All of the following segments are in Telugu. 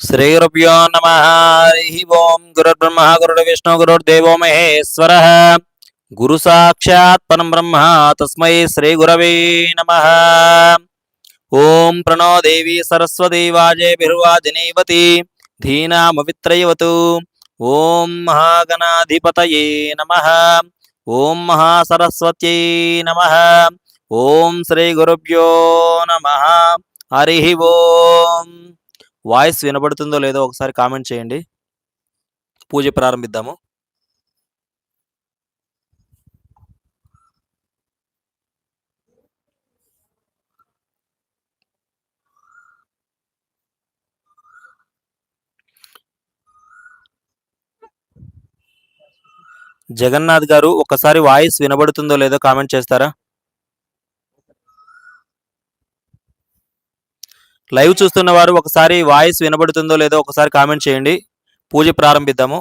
శ్రీగురుభ్యో నమ హరి ఓం గురుర్బ్రహ్మ గురుర్విష్ణు గురుర్దేవో మహేశ్వర గురు సాక్షాత్ పరం బ్రహ్మ తస్మై శ్రీ గురవే నమ ఓం ప్రణో దేవి సరస్వతి వాజేభిర్వాజినీవతి ధీనామవిత్రయవతు ఓం మహాగణాధిపతయే నమ ఓం మహాసరస్వత్యై నమ ఓం శ్రీ గురుభ్యో నమ హరి ఓం వాయిస్ వినబడుతుందో లేదో ఒకసారి కామెంట్ చేయండి. పూజ ప్రారంభిద్దాము. జగన్నాథ్ గారు ఒకసారి వాయిస్ వినబడుతుందో లేదో కామెంట్ చేస్తారా? లైవ్ చూస్తున్న వారు ఒకసారి వాయిస్ వినబడుతుందో లేదో ఒకసారి కామెంట్ చేయండి. పూజ ప్రారంభిద్దాము.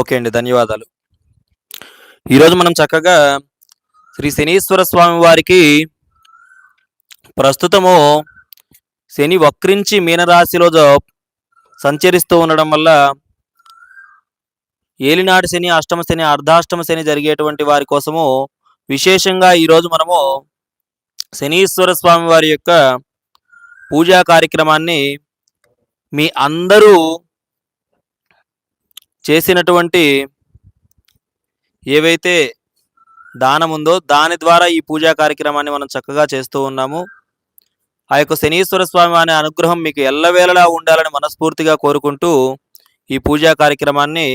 ఓకే అండి ధన్యవాదాలు. ఈరోజు మనం చక్కగా శ్రీ శనీశ్వర స్వామి వారికి ప్రస్తుతము శని వక్రించి మీనరాశిలో సంచరిస్తూ ఉండడం వల్ల ఏలినాటి శని అష్టమ శని అర్ధాష్టమ శని జరిగేటువంటి వారి కోసము విశేషంగా ఈరోజు మనము శనీశ్వర స్వామి వారి యొక్క పూజా కార్యక్రమాన్ని మీ అందరూ చేసినటువంటి ఏవైతే దానం ఉందో దాని ద్వారా ఈ పూజా కార్యక్రమాన్ని మనం చక్కగా చేస్తూ ఉన్నాము. ఆ యొక్క శనీశ్వర స్వామి అనే అనుగ్రహం మీకు ఎల్లవేళలా ఉండాలని మనస్ఫూర్తిగా కోరుకుంటూ ఈ పూజా కార్యక్రమాన్ని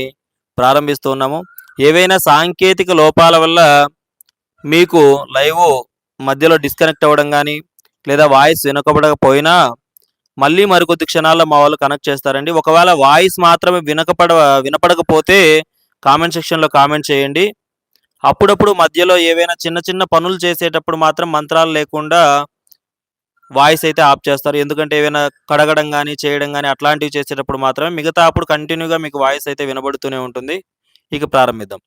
ప్రారంభిస్తూ ఉన్నాము. ఏవైనా సాంకేతిక లోపాల వల్ల మీకు లైవ్ మధ్యలో డిస్కనెక్ట్ అవ్వడం కానీ లేదా వాయిస్ వినకపడకపోయినా మళ్ళీ మరికొద్ది క్షణాల్లో మా వాళ్ళు కనెక్ట్ చేస్తారండి. ఒకవేళ వాయిస్ మాత్రమే వినకపడ వినపడకపోతే కామెంట్ సెక్షన్లో కామెంట్ చేయండి. అప్పుడప్పుడు మధ్యలో ఏవైనా చిన్న చిన్న పనులు చేసేటప్పుడు మాత్రం మంత్రాలు లేకుండా వాయిస్ అయితే ఆఫ్ చేస్తారు. ఎందుకంటే ఏవైనా కడగడం కానీ చేయడం కానీ అట్లాంటివి చేసేటప్పుడు మాత్రమే మిగతా అప్పుడు కంటిన్యూగా మీకు వాయిస్ అయితే వినబడుతూనే ఉంటుంది. ఇక ప్రారంభిద్దాం.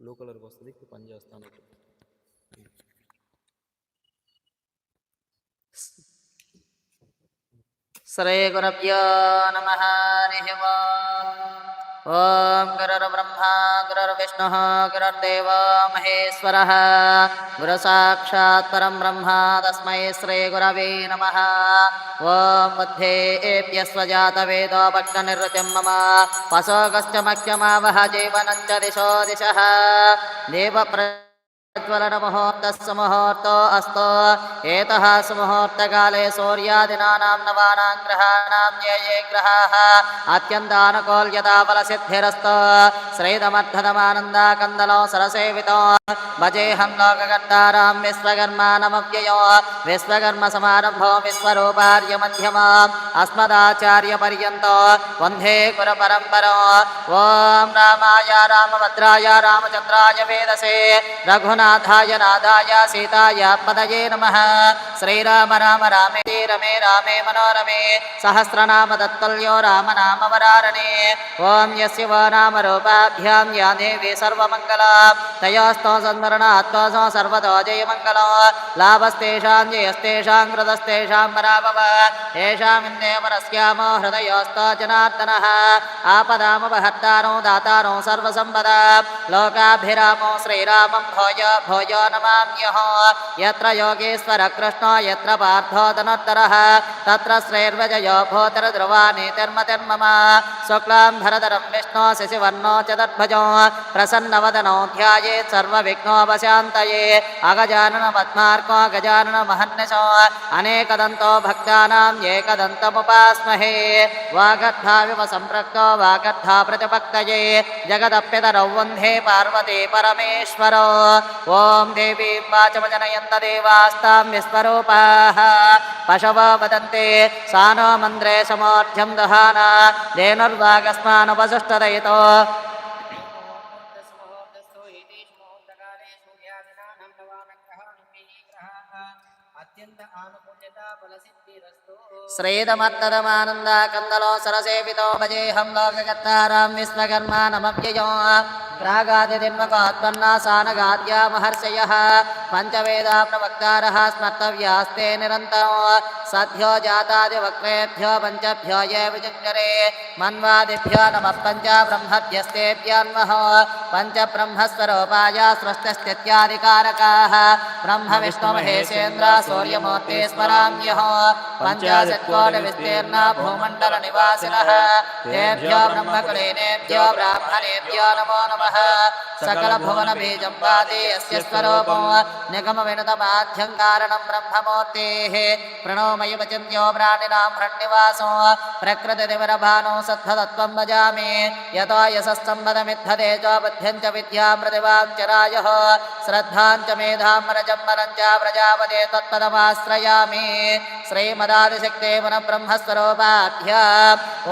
బ్లూ కలర్కి వస్తుంది. ఇప్పుడు పని చేస్తాను శ్రీ గురభ్యో నమ. హరి ॐ गुरुर्ब्रह्मा, गुरुर्विष्णुः, गुरुर्देव, महेश्वरः। गुरुसाक्षात् परं ब्रह्म, तस्मै श्रीगुरवे नमः। ॐ बुद्धे एप्यस्वजातवेदो भक्तनिर्वृतिं मम। वसोगश्च मह्यमावह जीवनञ्च दिशो दिशः। देवप्र ज्वलनमुहूर्तः सुमुहूर्तो अस्तु एतः सुमुहूर्तकाले सूर्यादीनानां नवानां ग्रहाणां ये ये ग्रहाः अत्यन्तानुकूल्यताफलसिद्धिरस्तु श्रीदमर्थदमानन्दाकन्दलो सरसेवितो भजेऽहं लोककर्तारां विश्वकर्मानमव्ययो विश्वकर्मसमारम्भो विश्वरूपार्यमध्यमाम् अस्मदाचार्यपर्यन्तो वन्दे कुरपरम्परो ॐ रामाय रामभद्राय रामचन्द्राय वेदसे रघुनाथाय नादाय सीताय पदये नमः। श्रीराम राम रामे रमे, रामे मनोरमे। सहस्रनाम दत्तल्यो राम नाम वरारणे। ॐ यस्य वा नाम रूपाभ्यां या देवी सर्वमङ्गला। तयोस्तो सन्मरणात्मसो सर्वतो जयमङ्गलो। लाभस्तेषां जयस्तेषां कृतस्तेषां पराभव। येषामिन्देवरस्यामो हृदयोस्तो जनार्दनः। आपदामपहर्तारो दातारो सर्वसम्पदा। लोकाभिरामो श्रीरामं भोज भोज नमाम्यः। यत्र योगेश्वर कृष्णो, यत्र पार्थो धनुर्धरः, तत्र श्रेर्वजयो भूतरध्रुवा नीतिर्मतिर्मम शुक्लां भरधरं विष्णो, शशिवर्णो, चतुर्भुजो प्रसन्नवदनो ध्यायेत् सर्वविघ्नोपशान्तये अगजानन पद्मार्को गजानन महन्निशो अनेकदन्तो भक्तानाम् एकदन्तमुपास्महे। वागद्धाविव सम्पृक्तो वागद्धा प्रतिपक्तये जगदप्यतरौ वंदे पार्वती परमेश्वरो। ఓం దేవీ వాచవజనయంత దేవాస్తాం విశ్వరూపాः పశవో వదంతే సానో మంద్రే సమోర్ధ్యం దహాన. ధేనుర్వాగస్మానుపసుష్టరయితో అత్యంత ఆనుకూల్యత బలసిద్ధి श्रेतमत्तदमानन्द कन्दलो सरसेवितो भजेऽहं लोककर्तारां विश्वकर्मानमव्ययो प्रागादिदिन्मकात्मन्नासानगाद्या महर्षयः पञ्चवेदा पञ्चवेदाप्नवक्तारः स्मर्तव्यास्ते निरन्तरो सद्यो जातादिवक्रेभ्यो पञ्चभ्यो ये विचङ्करे मन्वादिभ्यो नमः पञ्च ब्रह्मभ्यस्तेभ्यान्मः पञ्चब्रह्मस्वरूपाय सृष्टस्थित्यादिकारकाः ब्रह्मविष्णुमहेशेन्द्र सूर्यमूर्ते स्मराम्यः पञ्चाशत्कोटिविस्तीर्ण भूमण्डलनिवासिनः। तेभ्यो ब्रह्मकुलीनेभ्यो ब्राह्मणेभ्यो नमो नमः। सकलभुवनबीजं वादे यस्य स्वरूपो निगमविनुतमाध्यं कारणं ब्रह्ममूर्तेः। प्रणोमयवचिन्त्यो प्राणिनां हृण्यवासो प्रकृतिदिवरभानो सद्धतत्त्वं भजामि। यतो यशस्तम्भदमिद्धते च बुद्धिं च विद्यां प्रतिभां च रायः श्रद्धां च मेधां रजं वरं च प्रजापते तत्पदमाश्रयामि श्रीमदादिशक्ते पुनः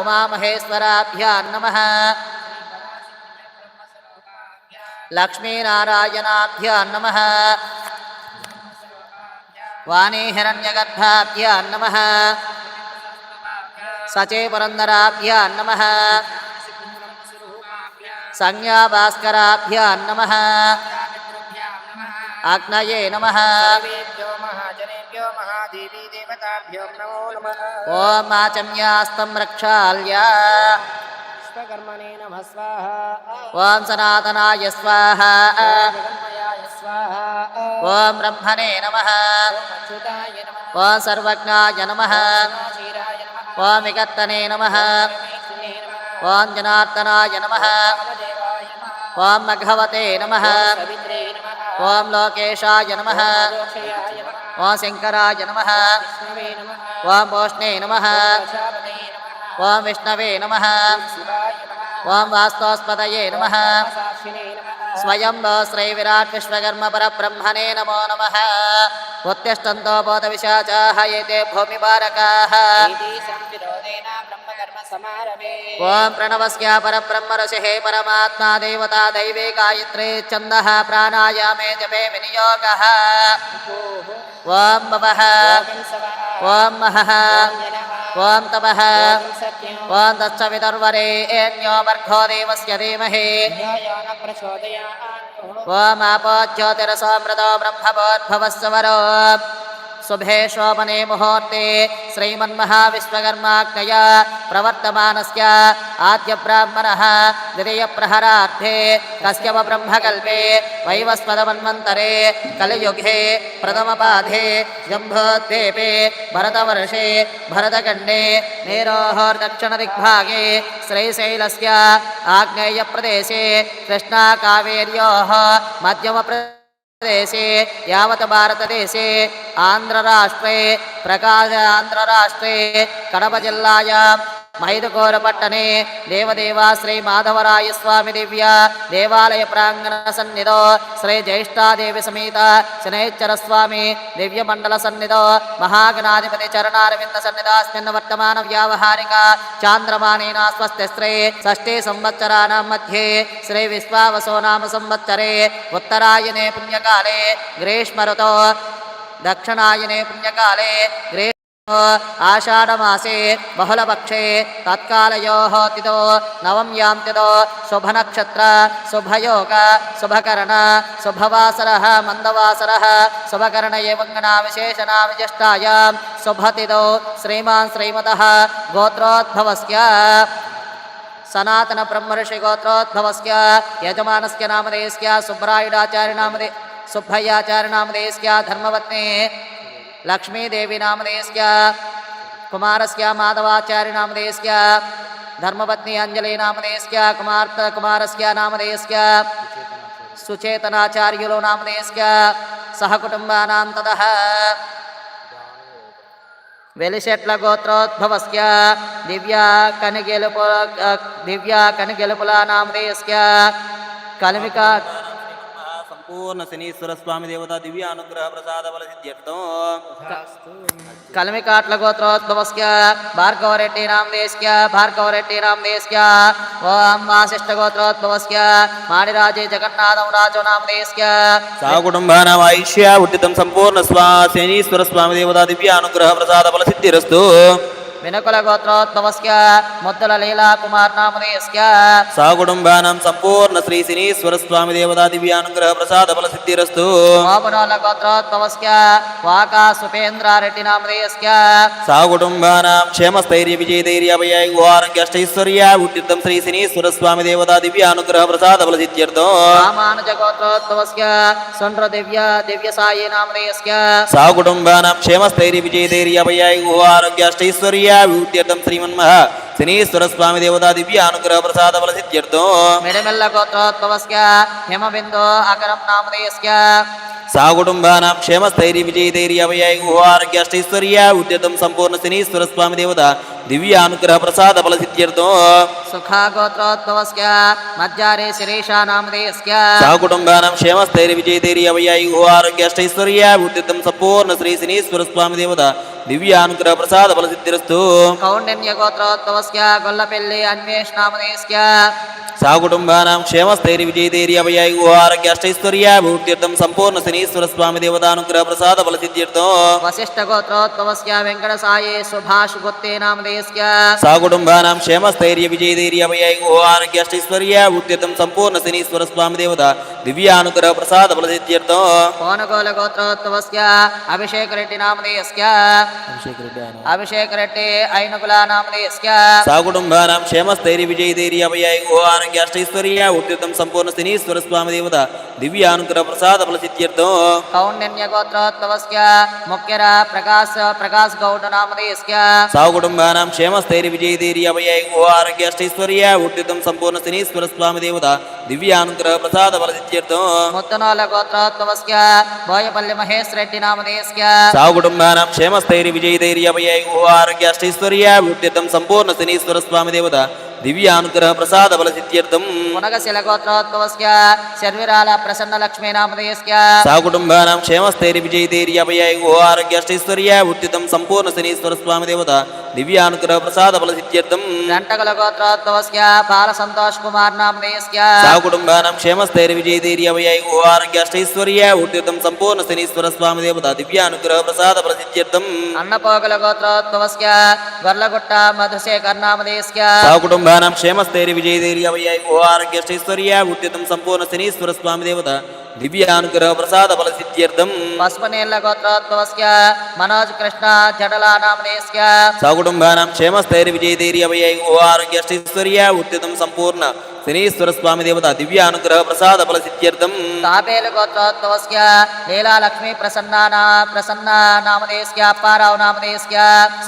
उमामहेश्वराभ्यां नमः। लक्ष्मीनारायणाभ्यां नमः। वाणीहिरण्यगर्भाभ्यां नमः। सचे पुरन्दराभ्यां नमः। संज्ञाभास्कराभ्यां नमः। अग्नये नमः। ओम आचम्यास्तं रक्षाल्या विश्वकर्मणे नमः स्वाहा सनातनाय स्वाहा ब्रह्मणे नमः सर्वज्ञाय नमः नमः जनार्दनाय नमः नमः लोकेशाय नमः ఓ శంకరాయ నమ. ఓం భోష్ణే నమ. ఓం విష్ణవే నమ. ఓం వాస్తోస్పతయే నమ. స్వయం శ్రై విరాట్ విశ్వకర్మ పర బ్రహ్మణే నమో నమ. ఉత్తిష్టంతో బోధ విశాచాహ భూమి పారకా ॐ प्रणवस्य परब्रह्म ऋषिः परमात्मा देवता दैवे गायत्रे छन्दः प्राणायामे जपे विनियोगः। ॐ भवः ॐ महः ॐ तपः ॐ तत्सवितुर्वरेण्यो वर्गो देवस्य धीमहि। ॐ आपो ज्योतिरसोऽमृतो ब्रह्मवोद्भवस्वरो शुभे शोभने मुहूर्ते श्रीमन्महाविश्वकर्माज्ञया प्रवर्तमानस्य आद्यब्राह्मणः द्वितीयप्रहरार्थे कश्यप ब्रह्मकल्पे वैवस्वदमन्वन्तरे कलियुगे प्रथमपाधे जम्भोद्वीपे भरतवर्षे भरतखण्डे मेरोर्दक्षिणदिग्भागे श्रीशैलस्य आग्नेयप्रदेशे कृष्णाकावेर्योः मध्यमप्र దేశే యావత్ భారతదేశే ఆంధ్రరాష్ట్రే ప్రకాశ ఆంధ్రరాష్ట్రే కడప జిల్లాయా ಮೈದುಕೋರಪಟ್ಟಣೆ ದೇವದೇವ ಶ್ರೀ ಮಾಧವರಾಯ ಸ್ವಾಮಿ ದಿವ್ಯ ದೇವಾಲಯ ಪ್ರಾಂಗಣ ಸನ್ನಿಧೋ ಶ್ರೀ ಜ್ಯೇಷ್ಠಾದೇವಿ ಸಮೇತ ಶನೈಶ್ಚರ ಸ್ವಾಮಿ ದಿವ್ಯ ಮಂಡಲ ಸನ್ನಿಧೋ ಮಹಾಗಣಾಧಿಪತಿ ಚರಣಾರವಿಂದ ಸನ್ನಿಧಾಸ್ಮಿನ್ ವರ್ತಮಾನ ವ್ಯಾವಹಾರಿಕ ಚಾಂದ್ರಮಾನೇನ ಸ್ವಸ್ತಿ ಶ್ರೀ ಷಷ್ಠಿ ಸಂವತ್ಸರಾಣ ಮಧ್ಯೆ ಶ್ರೀ ವಿಶ್ವಾವಸೋ ನಾಮ ಸಂವತ್ಸರೆ ಉತ್ತರಾಯಣೆ ಪುಣ್ಯಕಾಲೆ ಗ್ರೀಷ್ಮಋತೋ ದಕ್ಷಿಣಾಯನೆ ಪುಣ್ಯಕಾಲೆ ಗ್ರೇ आषाढमासे बहुलपक्षे तत्कालयोः तिथौ नवम्यां तिथौ शुभनक्षत्र, शुभयोग, शुभकर्ण, शुभवासरः मन्दवासरः शुभकर्ण एवं गणाविशेषणाविशिष्टायां शुभतिथौ श्रीमान् श्रीमतः गोत्रोद्भवस्य। सनातनब्रह्मर्षि गोत्रोद्भवस्य, यजमानस्य नामधेयस्य सुब्रायुडाचार्यनामधे सुब्भय्याचार्यनामधेयस्य धर्मपत्नी लक्ष्मीदेवी नामधेयस्य कुमारस्य माधवाचार्यनामधेयस्य धर्मपत्नी अञ्जली नामधेयस्य कुमार्त कुमारस्य नामधेयस्य सुचेतनाचार्युलो नामधेयस्य सहकुटुम्बानां ततः వెలిశెట్ల గోత్రోద్భవస్య దివ్యా కనిగెలుపు దివ్యా కనిగెలుపుల నామధేయస్య కలిమిక సంపూర్ణ శనీశ్వర స్వామి దేవత దివ్య అనుగ్రహ ప్రసాద బల సిద్ధ్యర్థం కలిమికాట్ల గోత్రోద్భవస్య భార్గవరెడ్డి నామధేయస్య భార్గవరెడ్డి నామధేయస్య ఓం వాసిష్ఠ గోత్రోద్భవస్య మాడిరాజే జగన్నాథం రాజు నామధేయస్య సకుటుంబానాం ఐష్య ఉట్టితం సంపూర్ణ స్వా శనీశ్వర స్వామి దేవత దివ్య అనుగ్రహ ప్రసాద బల సిద్ధిరస్తు వినకుల గోత్రోద్భవస్య ముద్దుల లీలా కుమార్ నామధేయస్య సకుటుంబానాం సంపూర్ణ శ్రీ శనీశ్వర స్వామి దేవత దివ్య అనుగ్రహ ప్రసాద బల సిద్ధిరస్తు. మోపనోల గోత్రోద్భవస్య వాకా సుపేంద్రారెడ్డి నామధేయస్య సకుటుంబానాం క్షేమస్థైర్య విజయధైర్య అభయాయ ఆరోగ్య అష్టైశ్వర్య ఉట్టితం శ్రీ శనీశ్వర స్వామి దేవత దివ్య అనుగ్రహ ప్రసాద బల సిద్ధ్యర్థం. రామానుజ గోత్రోద్భవస్య సుండ్ర దివ్య దివ్య సాయి నామధేయస్య సకుటుంబానాం క్షేమస్థైర్య విజయధైర్య అభయాయ ఆరోగ్య అష్టైశ్వర్య ఉట్టితం శ్రీమన్మహ శనీశ్వర స్వామి దేవత దివ్య అనుగ్రహ ప్రసాద బల సిద్ధ్యర్థం. మిడిమిల్ల గోత్రోద్భవస్య హిమబిందు అకరం నామధేయస్య. సకుటుంబానాం క్షేమస్థైర్య విజయధైర్య అభయాయ ఆరోగ్య అష్టైశ్వర్య ఉద్యతం సంపూర్ణ శనీశ్వర స్వామి దేవత దివ్య అనుగ్రహ ప్రసాద బల సిద్ధ్యర్థం. సుఖా గోత్రోద్భవస్య మధ్యారే శిరీషా నామధేయస్య. సకుటుంబానాం క్షేమస్థైర్య విజయధైర్య అభయాయ ఆరోగ్య అష్టైశ్వర్య ఉద్యతం సంపూర్ణ శ్రీ శనీశ్వర స్వామి దేవత దివ్య అనుగ్రహ ప్రసాద బల సిద్ధిరస్తు కౌండిన్య గోత్రోద్భవస్య स्क्या गोल्लपेल्ली अन्वेषणामनी स्क्या సకుటుంబానాం క్షేమస్థైర్య విజయధైర్య అభయాయ ఆరోగ్య అష్టైశ్వర్య ఉద్యతం సంపూర్ణ శనీశ్వర స్వామి దేవత అనుగ్రహ ప్రసాద బల సిద్ధ్యర్థం వశిష్ఠ గోత్రోద్భవస్య వెంకట సాయి సుభాష్ గుత్తే నామధేయస్య. సకుటుంబానాం క్షేమస్థైర్య విజయధైర్య అభయాయ ఆరోగ్య అష్టైశ్వర్య ఉద్యతం సంపూర్ణ శనీశ్వర స్వామి దేవత దివ్య అనుగ్రహ ప్రసాద బల సిద్ధ్యర్థం కోనగోల గోత్రోద్భవస్య అభిషేక్ రెడ్డి నామధేయస్య. అభిషేక్ రెడ్డి ఐనుగుల నామధేయస్య. ఆరోగ్య అష్టైశ్వర్య ఉద్యతం సంపూర్ణ శనీశ్వర స్వామి దేవత దివ్య అనుగ్రహ ప్రసాద బల సిద్ధ్యర్థం కౌండిన్య గోత్రోద్భవస్య ముఖ్యర ప్రకాశ్ ప్రకాశ్ గౌడ్ నామధేయస్య సకుటుంబానాం క్షేమస్థైర్య విజయధైర్య అభయాయ ఆరోగ్య అష్టైశ్వర్య ఉద్యతం సంపూర్ణ శనీశ్వర స్వామి దేవత దివ్య అనుగ్రహ ప్రసాద బల సిద్ధ్యర్థం ముత్తనోల గోత్రోద్భవస్య బోయపల్లి మహేష్ రెడ్డి నామధేయస్య. సకుటుంబానాం క్షేమస్థైర్య విజయధైర్య అభయాయ ఆరోగ్య అష్టైశ్వర్య ఉద్యతం సంపూర్ణ శనీశ్వర స్వామి దేవత దివ్య అనుగ్రహ ప్రసాద బల సిద్ధ్యర్థం మునగశిల గోత్రోద్భవస్య శర్విరాల ప్రసన్న లక్ష్మీ నామధేయస్య. సకుటుంబానాం క్షేమస్థైర్య విజయధైర్య అభయాయ ఆరోగ్య అష్టైశ్వర్య ఉద్యతం సంపూర్ణ శనీశ్వర స్వామి దేవత. దివ్య అనుగ్రహ ప్రసాద బల సిద్ధ్యర్థం గంటకుల గోత్రోద్భవస్య బాల సంతోష్ కుమార్ నామధేయస్య సకుటుంబానాం క్షేమస్థైర్య విజయధైర్య అభయాయ ఆరోగ్య అష్టైశ్వర్య ఉద్యతం సంపూర్ణ శనీశ్వర స్వామి దేవత దివ్య అనుగ్రహ ప్రసాద బల సిద్ధ్యర్థం అన్నపోగల గోత్రోద్భవస్య గొర్లగుట్ట మధుశేఖర్ నామధేయస్య సకుటుంబానాం క్షేమస్థైర్య విజయధైర్య అభయాయ ఆరోగ్య అష్టైశ్వర్య ఉద్యతం సంపూర్ణ శనీశ్వర స్వామి దేవత దివ్య అనుగ్రహ ప్రసాద బల సిద్ధ్యర్థం పసుపనీళ్ళ గోత్రోద్భవస్య మనోజ్ కృష్ణ సకుటుంబానాం క్షేమస్థైర్య విజయధైర్య అభయాయ ఆరోగ్య అష్టైశ్వర్య ఉద్యతం సంపూర్ణ శనీశ్వర స్వామి దేవత దివ్య అనుగ్రహ ప్రసాద బల సిద్ధ్యర్థం తాపేలు గోత్రోద్భవస్య లీలా లక్ష్మీ ప్రసన్న నా ప్రసన్న నామధేయస్య అప్పారావు నామధేయస్య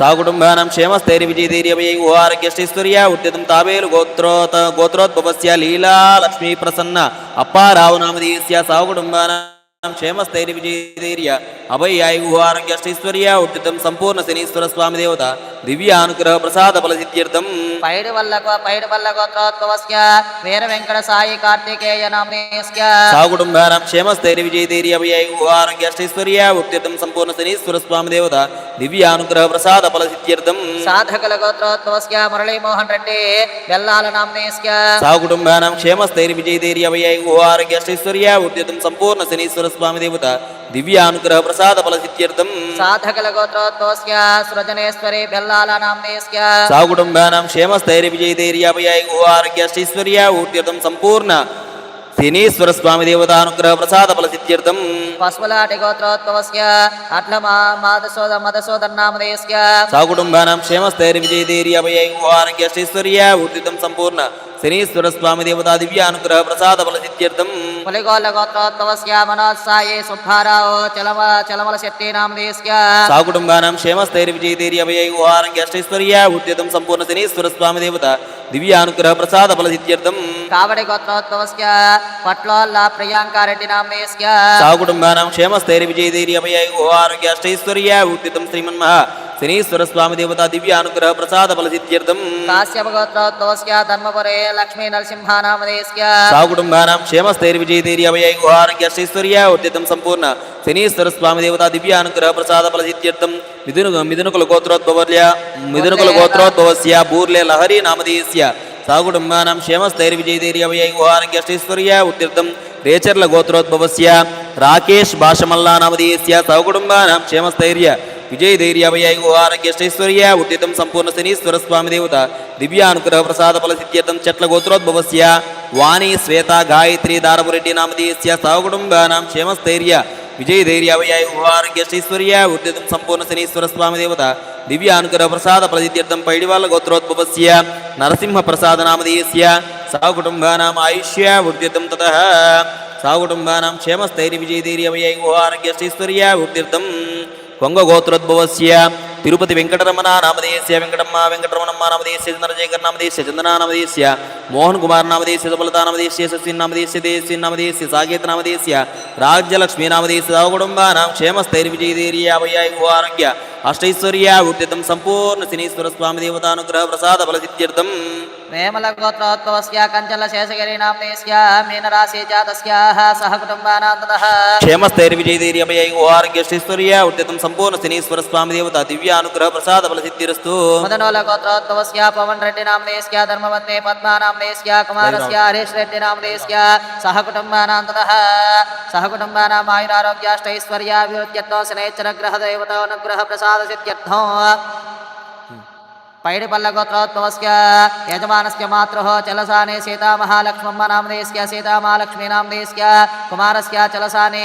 సకుటుంబానాం క్షేమస్థైర్య విజయధైర్య అభయాయ ఆరోగ్య అష్టైశ్వర్య ఉద్యతం తాబేలు గోత్రోత గోత్రోద్భవస్య లీలా లక్ష్మీ ప్రసన్న అప్పారావు నామధేయస్య సకుటుంబానాం క్షేమస్థైర్య విజయధైర్య అభయాయు ఆరోగ్యష్టైశ్వర్య ఉద్యుతం సంపూర్ణ శనీశ్వర స్వామి దేవత దివ్య అనుగ్రహ ప్రసాద ఫల సిద్ధ్యర్థం. పైడి వల్ల పైడి వల్ల గోత్రోద్భవస్య వీర వెంకట సాయి కార్తికేయ నామ్నేస్య సాగుడుంబానాం క్షేమస్థైర్య విజయధైర్య అభయాయు ఆరోగ్యష్టైశ్వర్య ఉద్యుతం సంపూర్ణ శనీశ్వర స్వామి దేవత దివ్య అనుగ్రహ ప్రసాద ఫల సిద్ధ్యర్థం. సాధకుల గోత్రోద్భవస్య మురళీమోహన్ రెడ్డి బెల్లాల నామ్నేస్య సాగుడుంబానాం క్షేమస్థైర్య విజయధైర్య అభయాయు ఆరోగ్యష్టైశ్వర్య ఉద్యుతం సంపూర్ణ శనీశ్వర స్వామి దేవత దివ్య అనుగ్రహ ప్రసాద ఫల సిద్ధ్యర్థం. సాధకుల గోత్రోద్భవస్య సృజనేశ్వరి బెల్లాల నామ్నేస్య సాగుడుంబానాం క్షేమస్థైర్య విజయధైర్యాభయాయు ఆరోగ్యష్టైశ్వర్య ఊర్త్యర్థం సంపూర్ణ. శనీశ్వర స్వామి దేవతానుగ్రహ ప్రసాద ఫల సిద్ధ్యర్థం. పశువులాటి గోత్రోద్భవస్య అట్ల మా మాధసోద మధుసోదర్ నామదేస్య సాగుడుంబానాం క్షేమస్థైర్య విజయధైర్యాభయాయు ఆరోగ్యష్టైశ్వర్య ఊర్త్యర్థం సంపూర్ణ. శనీశ్వర స్వామి దేవతా దివ్య అనుగ్రహ ప్రసాద ఫల సిద్ధ్యర్థం సాగుడుంబానాం క్షేమస్థైర్య విజయధైర్యాభయాయు ఆరోగ్యష్టైశ్వర్య ఊర్త్యర్థం సంపూర్ణ శనీశ్వర స్వామి దేవత దివ్య అనుగ్రహ ప్రసాద ఫల సిద్ధ్యర్థం కావడి గోత్రోద్భవస్య పట్లోల్ల ప్రియాంకారెడ్డి నామదేస్య సాగుడుంబానాం క్షేమస్థైర్య విజయధైర్యాభయాయు ఆరోగ్యష్టైశ్వర్య ఊర్త్యర్థం శ్రీమన్మహ శనీశ్వర స్వామి దేవత దివ్య అనుగ్రహ ప్రసాద ఫల సిద్ధ్యర్థం కాశ్యప గోత్రోద్భవస్య ధర్మపురే లక్ష్మీ నరసింహ నామదేస్య సాగుడుంబానాం క్షేమస్థైర్య విజయధైర్యాభయాయు ఆరోగ్యష్టైశ్వర్య ఉద్యతం సంపూర్ణ. శనీశ్వర స్వామి దేవత దివ్య అనుగ్రహ ప్రసాద సిద్ధ్యర్థం మిథును మిథునుకుల గోత్రోద్భవర్య మిథునుకుల గోత్రోద్భవస్య బూర్లే లహరి క్షేమస్థైర్య విజయధైర్యాభయాయు ఆరోగ్యష్టైశ్వర్య ఉద్యర్థం. రేచర్ల గోత్రోద్భవస్య రాకేష్ భాషమల్లా నామధేయస్య. సాగుడుంబానాం క్షేమస్థైర్య విజయధైర్యాభయాయు ఆరోగ్యష్టైశ్వర్య ఉద్యతం సంపూర్ణ శనీశ్వర స్వామి దేవత దివ్యానుగ్రహ ప్రసాద ఫల సిద్ధ్యర్థం చెట్ల గోత్రోద్భవస్య వాణి శ్వేత గాయత్రి దారపురెడ్డి నామధేయస్య సహకుటుంబానాం క్షేమస్థైర్య విజయధైర్యాభయాయు ఆరోగ్యష్టైశ్వర్య ఉద్యతం సంపూర్ణ శనీశ్వర స్వామి దేవత దివ్యానుగ్రహ ప్రసాద ఫల పైడివాళ్ళ గోత్రోద్భవస్య నరసింహ ప్రసాద నామధేయస్య సహకుటుంబానాం ఆయుష్య ఉద్యతం తత సాగుటుంబానాం క్షేమస్థైర్య విజయధైర్యమయైవ ఆరోగ్యశ్రీశ్వర్య ఉద్యర్థం కొంగగోత్రోద్భవస్య తిరుపతి వెంకటరమణ నామదేశ్య వెంకటమ్మ వెంకటరమణమ్మ నామదేశ్య చంద్రశేఖర్ నామదేశ్య చందన నామదేశ్య మోహన్ కుమార్ నామదేశ్య సుబలత నామదేశ్య సస్విన్ నామదేశ్య దేశ్య నామదేశ్య సాకేత నామదేశ్య రాజ్యలక్ష్మీ నామదేశ్య సహకుటుంబానాం క్షేమస్థైర్య విజయధైర్యాభయాయు ఆరోగ్య అష్టైశ్వర్య ఉద్యతం సంపూర్ణ శనీశ్వర స్వామి దేవతానుగ్రహ ప్రసాద ఫల సిద్ధ్యర్థం వేమల గోత్రోద్భవస్య కంచల శేషగిరి నామదేస్య మీనరాశి జాతస్యాః సహ కుటుంబానాంతతః. క్షేమస్థైర్య విజయధైర్యమయైవ ఆరోగ్య అష్టైశ్వర్య ఉద్యతం సంపూర్ణ శనీశ్వర స్వామి దేవత దివ్య అనుగ్రహ ప్రసాద ఫల సిద్ధిరస్తు. ముదనోల గోత్రోద్భవస్య పవన్ రెడ్డి నామదేస్య ధర్మపత్ని పద్మా నామదేస్య కుమారస్య హరీష్ రెడ్డి నామదేస్య సహ కుటుంబానాంతతః సహ కుటుంబానాం ఆయురారోగ్యాష్టైశ్వర్యాభివృద్ధ్యర్థం శనైశ్చర గ్రహ దేవత అనుగ్రహ ప్రసాద సిద్ధ్యర్థం పైడిపల్ల గోత్రోద్భవస్య యజమానస్య మాతృः చలసానే సీతామహాలక్ష్మమ్మ నామదేస్య సీతామహాలక్ష్మీ నామదేస్య కుమారస్య చలసానే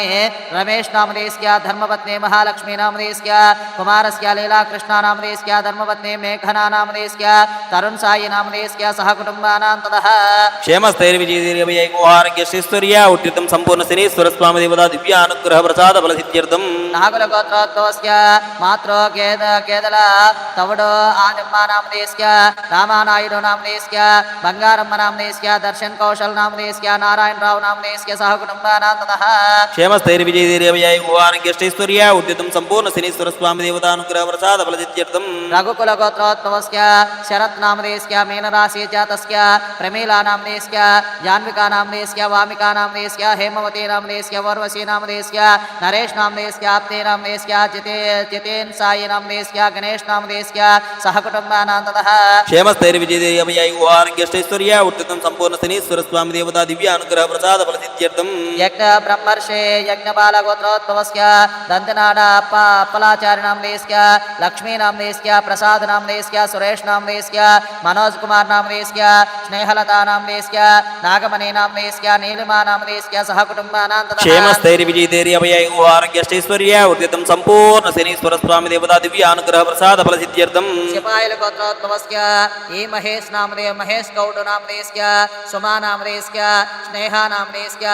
రమేష్ నామదేస్య ధర్మపత్ని మహాలక్ష్మీ నామదేస్య కుమారస్య లీలాకృష్ణ నామదేస్య ధర్మపత్ని మేఘనా నామదేస్య తరుణ్ సాయి నామదేస్య సహ కుటుంబానాం తతః క్షేమస్థైర్య విజయధైర్యమయైవ ఆరోగ్య అష్టైశ్వర్య ఉద్యతం సంపూర్ణ శనీశ్వర స్వామి దేవత దివ్య అనుగ్రహ ప్రసాద ఫల సిద్ధ్యర్థం నాగుల గోత్రోద్భవస్య మాతృ కేద కేదల తవుడు ఆదిమ్మ నామదేస్య రామానాయుడు నామదేస్య బంగారమ్మ నామదేస్య దర్శన్ కౌశల్ నామదేస్య నారాయణరావు నామదేస్య సహ కుటుంబానాం తతః క్షేమస్థైర్య విజయధైర్యమయైవ ఆరోగ్య అష్టైశ్వర్య ఉద్యతం సంపూర్ణ శనీశ్వర స్వామి దేవత అనుగ్రహ ప్రసాద ఫల సిద్ధ్యర్థం రఘుకుల గోత్రోద్భవస్య శరత్ నామదేస్య మీనరాశి జాతస్య ప్రమీలా నామదేస్య జాన్వికా నామదేస్య వామికా నామదేస్య హేమవతి నామదేస్య వర్వశీ నామదేస్య నరేష్ నామదేస్య ఆప్తే నామదేస్య జితే జితేన్ సాయి నామదేస్య గణేష్ నామదేస్య సహ కుటుంబానాం తతః క్షేమస్థైర్య విజయధైర్యమయైవ ఆరోగ్య అష్టైశ్వర్య ఉద్యతం సంపూర్ణ శనీశ్వర స్వామి దేవత దివ్య అనుగ్రహ ప్రసాద ఫల సిద్ధ్యర్థం యజ్ఞ బ్రహ్మర్షే యజ్ఞబాల గోత్రోద్భవస్య దంతనాడ అప్ప అప్పలాచారి నామదేస్య లక్ష్మీ నామదేస్య ప్రసాద్ నామదేస్య సురేష్ నామదేస్య మనోజ్ కుమార్ నామదేస్య స్నేహలత నామదేస్య నాగమణి నామదేస్య నీలిమా నామదేస్య సహ కుటుంబానాం తతః క్షేమస్థైర్య విజయధైర్యమయైవ ఆరోగ్య అష్టైశ్వర్య ఉద్యతం సంపూర్ణ శనీశ్వర స్వామి దేవత దివ్య అనుగ్రహ ప్రసాద ఫల సిద్ధ్యర్థం సిపాయిల గోత్రోద్భవస్య ఈ మహేష్ నామదే మహేష్ గౌడ్ నామదేస్య సుమా నామదేస్య స్నేహ నామదేస్య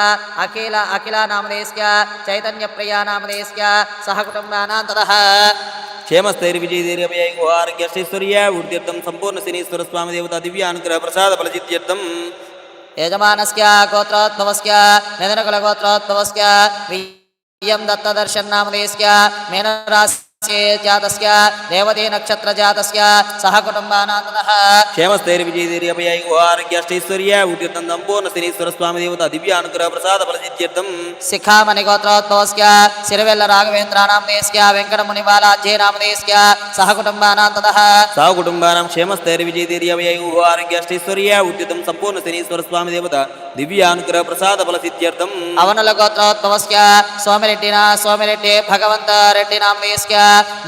అఖిల అఖిల నామదేస్య చైతన్య ప్రియ నామదేస్య సహ కుటుంబానాం తతః క్షేమస్థైర్య విజయధైర్యమయైవ ఆరోగ్య అష్టైశ్వర్య ఉద్యర్థం సంపూర్ణ శనీశ్వర స్వామి దేవత దివ్య అనుగ్రహ ప్రసాద ఫల సిద్ధ్యర్థం యజమానస్య గోత్రోద్భవస్య నిధనకుల గోత్రోద్భవస్య వి इयं दत्तदर्शन्नामधेयस्य मेनरास्य ദേവതീനക്ഷത്രജാതസ്യ സഹ കുടുംബാനാന്തനഃ ക്ഷേമസ്ഥൈർവിജയതീര്യപയായുഹാരോഗ്യാഷ്ടൈശ്വര്യ ഉദ്യത്തം സമ്പൂർണ്ണ ശ്രീശ്വരസ്വാമി ദേവത ദിവ്യാനുഗ്രഹ പ്രസാദ പ്രസിദ്ധ്യർത്ഥം ശിഖാമണിഗോത്രോദ്ഭവസ്യ സിരവെല്ല രാഘവേന്ദ്രാണാം ദേശ്യ വെങ്കടമുണിബാലാജ്യേ നാമദേശ്യ സഹ കുടുംബാനാന്തനഃ സഹ കുടുംബാനാം ക്ഷേമസ്ഥൈർവിജയതീര്യപയായുഹാരോഗ്യാഷ്ടൈശ്വര്യ ഉദ്യത്തം സമ്പൂർണ്ണ ശ്രീശ്വരസ്വാമി ദേവത ದಿವ್ಯಾನುಗ್ರಹ ಪ್ರಸಾದ ಫಲಸಿದ್ಧರ್ಥಂ ಅವನಲ ಗೋತ್ರೋದ್ಭವಸ್ಯ ಸೋಮರೆಡ್ಡಿನ ಸೋಮರೆಡ್ಡಿ ಭಗವಂತ ರೆಡ್ಡಿ ನಾಮೇಸ್ಯ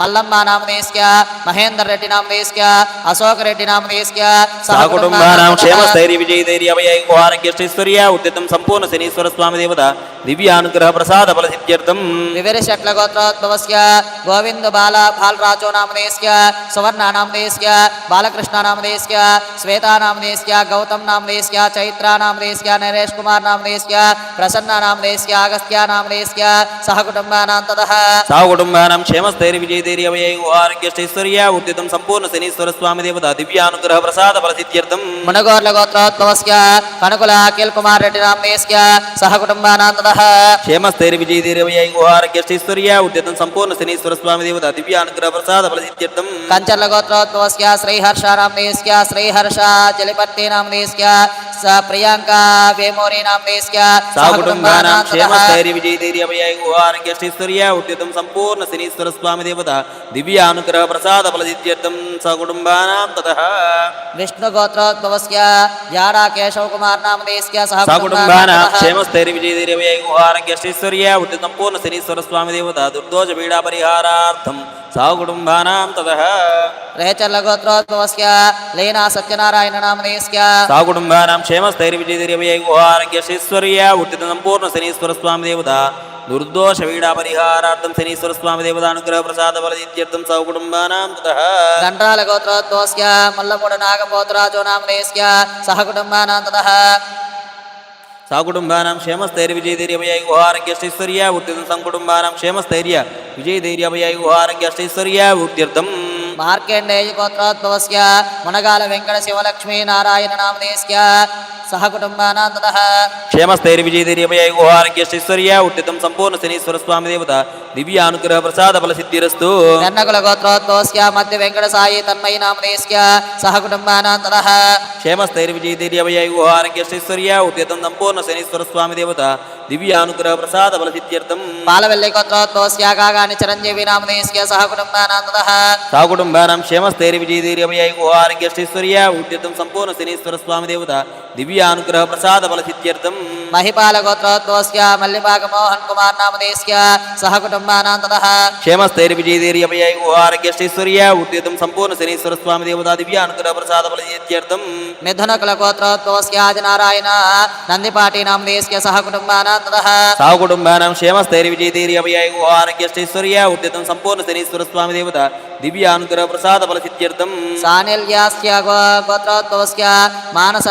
మల్లమ్మ నామదేశస్య మహేందర్ రెడ్డి నామదేశస్య అశోక్ రెడ్డి నామదేశస్య సా కుటుంబానం క్షేమస్థైర్య విజయధైర్యమయ ఆరోగ్యాష్టైశ్వర్య ఉద్యుతం సంపూర్ణ శనీశ్వర స్వామి దేవత దివ్య అనుగ్రహ ప్రసాద ఫలసిద్ధ్యర్థం వివిర షట్ల గోత్రోద్భవస్య గోవింద బాల బాలరాజో నామదేశస్య సువర్ణ నామదేశస్య బాలకృష్ణ నామదేశస్య శ్వేతా నామదేశస్య గౌతమ్ నామదేశస్య చైత్ర నామదేశస్య నరేష్ కుమార్ నామదేశస్య ప్రసన్న నామదేశస్య అగస్త్య నామదేశస్య సహ కుటుంబానాం తతః సా కుటుంబానం క్షేమస్థైర్య విజయధైర్యమయ ఆరోగ్యాష్టైశ్వర్య ఉద్యుతం సంపూర్ణ శనీశ్వర స్వామి దేవత దివ్య అనుగ్రహ ప్రసాద ఫలసిద్ధ్యర్థం. మునగోర్ల గోత్రోద్భవస్య కనుకుల అఖిల్ కుమార్ రెడ్డి నామదేశస్య సహ కుటుంబానాం తతః క్షేమస్థైర్య విజయధైర్యమయ ఆరోగ్యాష్టైశ్వర్య ఉద్యుతం సంపూర్ణ శనీశ్వర స్వామి దేవత దివ్య అనుగ్రహ ప్రసాద ఫలసిద్ధ్యర్థం. కంచర్ల గోత్రోద్భవస్య శ్రీహర్ష నామదేశస్య శ్రీహర్ష జలిపట్టి నామదేశస్య స ప్రియాంక వేమోరి నామదేశస్య సా సహ కుటుంబానం క్షేమస్థైర్య విజయధైర్యమయ ఆరోగ్యాష్టైశ్వర్య ఉద్యుతం సంపూర్ణ శనీశ్వర స్వామి దేవత దివ్య అనుగ్రహ ప్రసాద ఫలసిద్ధ్యర్థం స కుటుంబానాం తతః. విష్ణు గోత్రోద్భవస్య యాడా కేశవ కుమార్ నామదేశస్య సహ సా కుటుంబానం కుటుంబానాం తతః. క్షేమస్థైర్య విజయధైర్యమయ ఆరోగ్యాష్టైశ్వర్య ఉద్యుతం సంపూర్ణ శనీశ్వర స్వామి దేవత దుర్దోష పీడా పరిహారార్థం సా కుటుంబానాం తతః. రేచర్ల గోత్రోద్భవస్య లీనా సత్యనారాయణ నామదేశస్య సా కుటుంబానం క్షేమస్థైర్య విజయధైర్యమయ ఆరోగ్యశైశ్వర్య ఉట్టిత సంపూర్ణ శనీశ్వర స్వామి దేవత దుర్దోష వీడా పరిహారార్థం శనీశ్వర స్వామి దేవత అనుగ్రహ ప్రసాద ఫలదిత్యర్థం సౌ కుటుంబానాం తతః గండ్రాల గోత్రోద్భవస్య మల్లమూడ నాగపోతురాజో నామదేశస్య సహ కుటుంబానాం తతః సా కుటుంబానం క్షేమస్థైర్య విజయధైర్యమయ ఆరోగ్యశైశ్వర్య ఉట్టిత సంకుటుంబానం క్షేమస్థైర్య విజయధైర్యమయ ఆరోగ్యశైశ్వర్య ఉత్యర్థం మార్కండేయ గోత్రోద్భవస్య మునగాల వెంకట శివలక్ష్మీ నారాయణ నామదేశస్య సహ కుటుంబానాం తతః క్షేమస్థైర్య విజయధైర్యమయ ఆరోగ్యశైశ్వర్య ఉట్టితం సంపూర్ణ శనీశ్వర స్వామి దేవత దివ్య అనుగ్రహ ప్రసాద ఫలసిద్ధిరస్తు. నన్నకుల గోత్రోద్భవస్య మధ్య వెంకట సాయి తన్మయి నామదేశస్య సహ కుటుంబానాం తతః క్షేమస్థైర్య విజయధైర్యమయ ఆరోగ్యశైశ్వర్య ఉట్టితం సంపూర్ణ శనీశ్వర స్వామి దేవత దివ్య అనుగ్రహ ప్రసాద ఫలసిద్ధ్యర్థం. పాలవెల్లి గోత్రోద్భవస్య కాగాని చిరంజీవి నామదేశస్య సహ కుటుంబానాం తతః సా కుటుంబానం క్షేమస్థైర్య విజయధైర్యమయ ఆరోగ్యశైశ్వర్య సంపూర్ణ శనీశ్వర స్వామి దేవత అనుగ్రహ ప్రసాద ఫలసిద్ధ్యర్థం మహిపాల గోత్రోద్భవస్య మల్లిబాగ మోహన్ కుమార్ నామదేశస్య సహ కుటుంబానాం తతః క్షేమస్థైర్య విజయధైర్యమయ ఆరోగ్యశైశ్వర్య ఉట్టితం సంపూర్ణ శనీశ్వర స్వామి దేవత దివ్య అనుగ్రహ ప్రసాద ఫలసిద్ధ్యర్థం మిథునకుల గోత్రోద్భవస్య ఆదినారాయణ నందిపాటి నామదేశస్య సహ కుటుంబానాం తతః సా కుటుంబానం క్షేమస్థైర్య విజయధైర్యమయ ఆరోగ్యశైశ్వర్య ఉట్టితం సంపూర్ణ శనీశ్వర స్వామి దేవత దివ్య అనుగ్రహ ప్రసాద ఫలసిద్ధ్యర్థం సానిల్యాస్య గో గోత్రోద్భవస్య మానస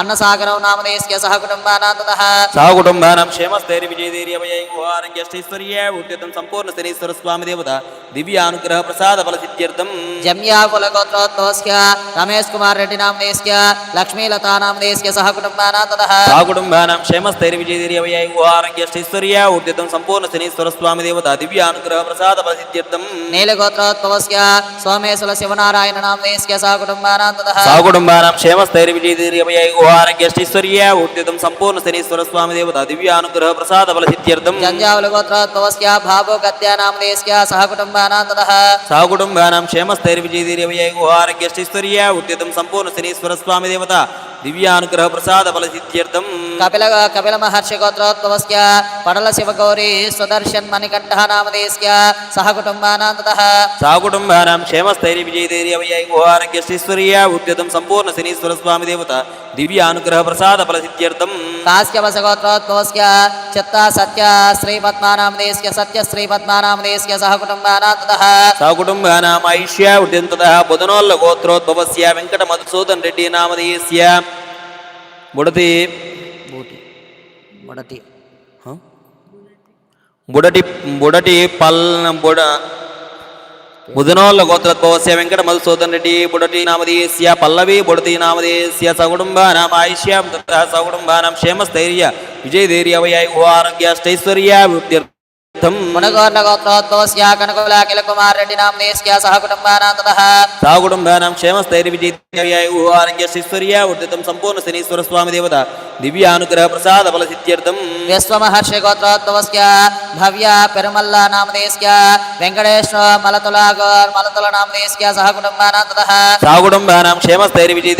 అన్నసాగరం నామదేశస్య సహ కుటుంబానాం తతః సా కుటుంబానం క్షేమస్థైర్య విజయధైర్యమయ ఆరోగ్యశైశ్వర్య ఉట్టితం సంపూర్ణ శనీశ్వర స్వామి దేవత దివ్య అనుగ్రహ ప్రసాద ఫలసిద్ధ్యర్థం జమ్యాకుల గోత్రోద్భవస్య రమేష్ కుమార్ రెడ్డి నామదేశస్య లక్ష్మీలతా నామదేశస్య సహ కుటుంబానాం తతః సా కుటుంబానం క్షేమస్థైర్య విజయధైర్యమయ ఆరోగ్యశైశ్వర్య ఉట్టితం సంపూర్ణ శనీశ్వర స్వామి దేవత దివ్య అనుగ్రహ ప్రసాద ఫలసిద్ధ్యర్థం నీలగోత్రోద్భవస్య సోమేశుల శివనారాయణ నామదేశస్య సహ కుటుంబానాం తతః సా కుటుంబానం క్షేమస్థైర్య విజయధైర్యమయ ఆరోగ్యశైశ్వర్య ఉట్టితం సంపూర్ణ శనీశ్వర స్వామి దేవత దివ్య అనుగ్రహ ప్రసాద ఫలసిద్ధ్యర్థం జంజావుల గోత్రోద్భవస్య క్షేమస్థైర్య సంపూర్ణ శనీశ్వర స్వామి దేవత ప్రసాద కపిల కపిల మహర్షి గోత్రోద్భవస్య పడల శివగౌరి సుదర్శన్ మణికంఠ సా కుటుంబానం క్షేమస్థైర్య విజయధైర్యమయ ఆరోగ్యశైశ్వర్య ఉట్టితం సంపూర్ణ శనీశ్వర స్వామి దేవత దివ్య అనుగ్రహ ప్రసాద ఫలసిద్ధ్యర్థం కాశ్యపస గోత్రోద్భవస్య చిత్త సత్య శ్రీ పద్మానామదేశస్య సత్య శ్రీ పద్మానామదేశస్య సహ కుటుంబానాం తతః సా కుటుంబానాం ఐష్య ఉట్టింతత బుధనోల్ల గోత్రోద్భవస్య వెంకట మధుసూదన్ రెడ్డి నామధేయస్య బుడతి బూటి బుడతి హ? బుడటి బుడటి పల్ బుడ బుధనోళ్ళ గోత్రోద్భవస్య వెంకట మధుసూదన్ రెడ్డి బుడటి నామధేయస్య పల్లవి బుడతి నామధేయస్య సకుటుంబానాం ఆయుష్యాం తతః సకుటుంబానాం క్షేమస్థైర్య విజయధైర్య వయ ఆరోగ్య స్థైశ్వర్య వృత్త్యర్థం ప్రసిద్ధ్యర్థం మునగోర్లగోత్రోద్భవస్య కనకుల కిల కుమార్ రెడ్డి నామ్నేస్య సహ కుటుంబానాం తతః సాగుడుంబానాం క్షేమస్థైర్విజయ ఆరోగ్యశైశ్వర్య ఉద్యతం సంపూర్ణ శనీశ్వర స్వామి దేవత దివ్యానుగ్రహ ప్రసాద బల సిద్ధ్యర్థం విశ్వమహర్షి గోత్రోద్భవస్య భవ్య పెరుమల్ల నామదేస్య వెంకటేశ్వర మలతుల గోర్ మలతుల నామదేస్య సహ కుటుంబానాం తతః సాగుడుంబానాం క్షేమస్థైర్విజయ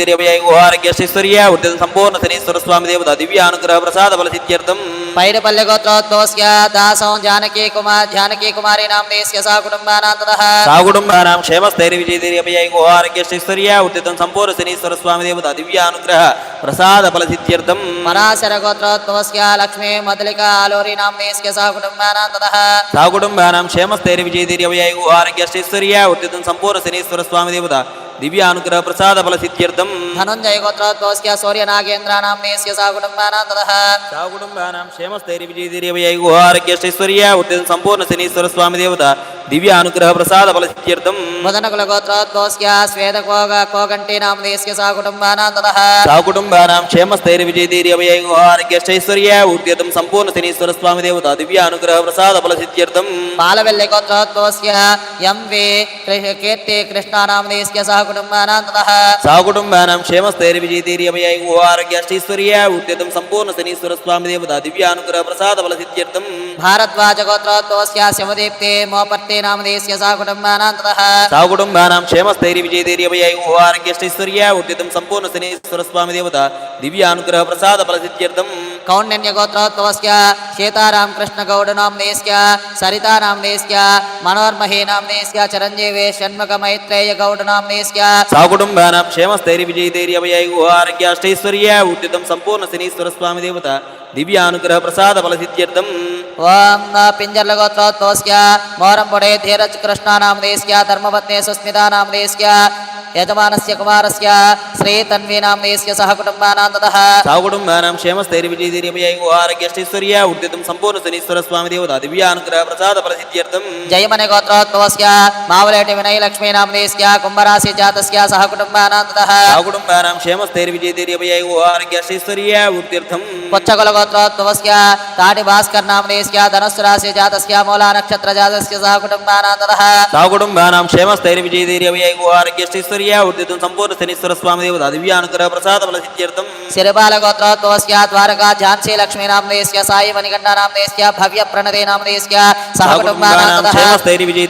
ఆరోగ్యశైశ్వర్య ఉద్యతం సంపూర్ణ శనీశ్వర స్వామి దేవత దివ్యానుగ్రహ ప్రసాద బల సిద్ధ్యర్థం పైడిపల్లి గోత్రోద్భవస్య దాసం జానకీ కుమార్ జానకీ కుమారి నామదేస్య సహ కుటుంబానాం తతః సాగుడుంబానాం క్షేమస్థైర్విజయ ఆరోగ్యశైశ్వర్య ఉద్యతం సంపూర్ణ శనీశ్వర స్వామి దేవత దివ్యానుగ్రహ ప్రసాద బల సిద్ధ్యర్థం పరాశర గోత్రోద్భవస్య లక్ష్మీ మదలిక ఆలోరి నామదేస్య సహ కుటుంబానాం తతః సాగుడుంబానాం ఆరోగ్య శ్రీశ్వర్య ఉత్తితం సంపూర్ణ శనీశ్వర స్వామి దేవత దివ్యానుగ్రహ ప్రసాద బల సిద్ధ్యర్థం ధనుంజయ గోత్రోద్భవస్య సూర్య నాగేంద్ర నామదేస్య సహ కుటుంబానాం తతః సాగుడుంబానాం క్షేమస్థైర్విజయ ఆరోగ్యశైశ్వర్య ఉద్యతం సంపూర్ణ శనీశ్వర స్వామి దేవత దివ్యానుగ్రహ ప్రసాద బల సిద్ధ్యర్థం బుధనకుల గోత్రోద్భవస్య శ్వేత కోగ కోగంటి నామదేస్య సహ కుటుంబానాం తతః సాగుడుంబానాం క్షేమస్థైర్విజయ ఆరోగ్యశైశ్వర్య ఉద్యతం సంపూర్ణ శనీశ్వర స్వామి దేవత దివ్యానుగ్రహ ప్రసాద బల సిద్ధ్యర్థం పాలవెల్లి గోత్రోద్భవస్య ఎం వి కీర్తి కృష్ణ నామదేస్య సహ కుటుంబానాం తతః సాగుడుంబానాం క్షేమస్థైర్విజయ ఆరోగ్యశైశ్వర్య ఉద్యతం సంపూర్ణ శనీశ్వర స్వామి దేవత దివ్యానుగ్రహ ప్రసాద బల సిద్ధ్యర్థం భారద్వాజ గోత్రోద్భవస్య శివదీప్తి మోపర్తి నామదేస్య సహ కుటుంబానాం తతః సాగుడుంబానాం క్షేమస్థైర్విజయ ఆరోగ్యశైశ్వర్య ఉద్యతం సంపూర్ణ శనీశ్వర స్వామి దేవత దివ్యానుగ్రహ ప్రసాద బల సిద్ధ్యర్థం కౌండన్య గోత్రోద్భవస్య సీతారాం కృష్ణ గౌడ నామదేస్య సరితా నామదేస్య మనోర్మహి నామదేస్య చిరంజీవి షణ్ముఖ మైత్రేయ గౌడ నామదేస్య సాగుడుంబానాం క్షేమస్థైర్విజయ ఆరోగ్యాష్టైశ్వర్య ఉద్యతం సంపూర్ణ శనీశ్వర స్వామి దేవత. దివ్యానుగ్రహ ప్రసాద బల సిద్ధ్యర్థం ఓం పింజర్ల గోత్రోద్భవస్య మోరంపుడే ధీరజ్ కృష్ణ నామదేస్య ధర్మపత్ని సుస్మిత నామదేస్య యజమానస్య కుమారస్య శ్రీ తన్వి నామదేస్య సహ కుటుంబానాం తతః సాగుడుంబానాం క్షేమస్థైర్విజయ ఆరోగ్యాష్టైశ్వర్య ఉద్యతం సంపూర్ణ శనీశ్వర స్వామి దేవత దివ్యానుగ్రహ ప్రసాద బల సిద్ధ్యర్థం జయమణి గోత్రోద్భవస్య మావలేటి వినయ లక్ష్మీ నామదేస్య కుంభరాశి జాతస్య సహ కుటుంబానాం తతః సాగుడుంబానాం క్షేమస్థైర్విజయ ఆరోగ్యాష్టైశ్వర్య ఉద్యర్థం పుచ్చకుల గోత్రోద్భవస్య తాటి భాస్కర్ నామదేస్య ధనుస్సు రాశి జాతస్య మూలా నక్షత్ర జాతస్య సహ కుటుంబానాం తతః సాగుడుంబానాం క్షేమస్థైర్విజయ ఆరోగ్యాష్టైశ్వర్య ఉద్యతం సంపూర్ణ శనీశ్వర స్వామి దేవత దివ్యానుగ్రహ ప్రసాద బల సిద్ధ్యర్థం శిరబాల గోత్రోద్భవస్య ద్వారకా ఝాన్సీ లక్ష్మీ నామదేస్య సాయి మణికంఠ నామదేస్య భవ్య ప్రణదే నామదేస్య సహ కుటుంబానాం సాగుడుంబానాం తతః క్షేమస్థైర్విజయ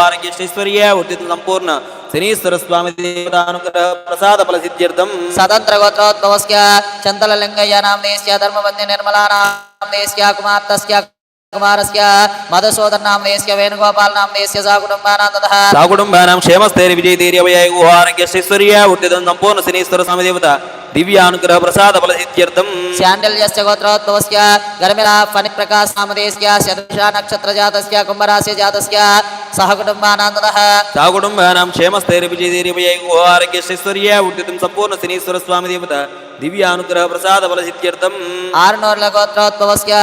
ఆరోగ్యాష్టైశ్వర్య ఉద్యతం సంపూర్ణ శనీశ్వర స్వామి దేవతానుగ్రహ ప్రసాద ఫల సిద్ధ్యర్థం సతంత్ర గోత్రోద్భవస్య ధర్మపత్ని నిర్మలా నామదేస్య కుమార్తస్య కుమారస్య మధుసూదన్ నామదేస్య వేణుగోపాల్ నామదేస్య సహ కుటుంబానాం తతః సాగుడుంబానాం క్షేమస్థైర్విజయ ఆరోగ్యశైశ్వర్య ఉద్యతం సంపూర్ణ శనీశ్వర స్వామి దేవత దివ్యానుగ్రహ ప్రసాద ఫల సిద్ధ్యర్థం. శాండల్యస్య గోత్రోద్భవస్య గర్మిలా ఫణిప్రకాశ్ నామదేస్య శతభిషా నక్షత్ర జాతస్య కుంభరాశి జాతస్య సహ కుటుంబానాం తతః సాగుడుంబానాం క్షేమస్థైర్విజయ ఆరోగ్యశైశ్వర్య ఉద్యతం సంపూర్ణ శనీశ్వర స్వామి దేవత దివ్యానుగ్రహ ప్రసాద ఫల సిద్ధ్యర్థం. ఆరునూర్ల గోత్రోద్భవస్య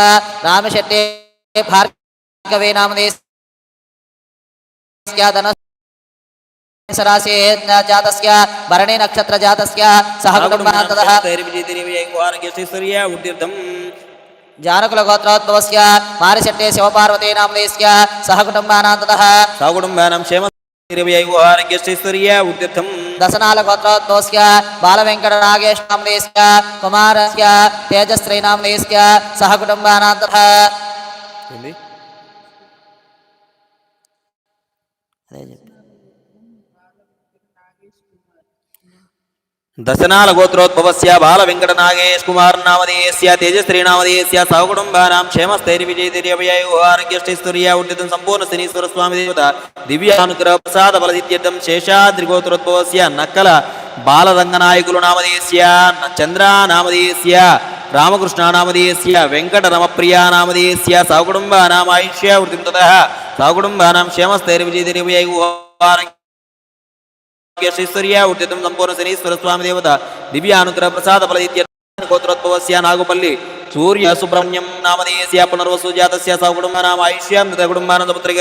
రామశెట్టి భార్గవే నామదేస్య ధనురాశి జాతస్య భరణి నక్షత్ర జాతస్య సహ కుటుంబానాం తతః ఆరోగ్యశైశ్వర్య ఉద్యర్థం జానకుల గోత్రోద్భవస్య మారిశెట్టి శివపార్వతీ నామదేస్య సహ కుటుంబానాం తతః సాగుడుంబానాం క్షేమ ఆరోగ్యశైశ్వర్య ఉద్యర్థం దశనాల గోత్రోద్భవస్య బాలవెంకట నాగేశ్ నామదేస్య కుమారస్య తేజశ్రీ నామదేస్య సహ కుటుంబానాం తతః అదే దశనాల గోత్రోద్భవస్య బాల వెంకట నాగేష్ కుమార్ నామధేయస్య తేజశ్రీ నామధేయస్య సహకుటుంబానాం క్షేమస్థైర్విజయ ఆరోగ్యష్టైశ్వర్య ఉద్యతం సంపూర్ణ శనీశ్వర స్వామి దేవత దివ్యానుగ్రహ ప్రసాద బలదిత్యర్థం శేషాద్రి గోత్రోద్భవస్య నక్కల బాలరంగనాయకులు నామధేయస్య చంద్ర నామధేయస్య రామకృష్ణ నామధేయస్య వెంకట రమప్రియ నామధేయస్య సహకుటుంబానాం ఆయుష్య వృత్తిం తతః సహకుటుంబానాం క్షేమస్థైర్విజయ ఆరోగ్య శైశ్వర్య ఉద్యతం సంపూర్ణ శనీశ్వర స్వామి దేవత దివ్యానుగ్రహ ప్రసాద ఫల గోత్రోద్భవస్య నాగుపల్లి సూర్య సుబ్రహ్మణ్యం నామధేయస్య పునర్వసు జాతస్య సకుటుంబ నామ ఆయుష్యాం కుటుంబానంద పుత్రిక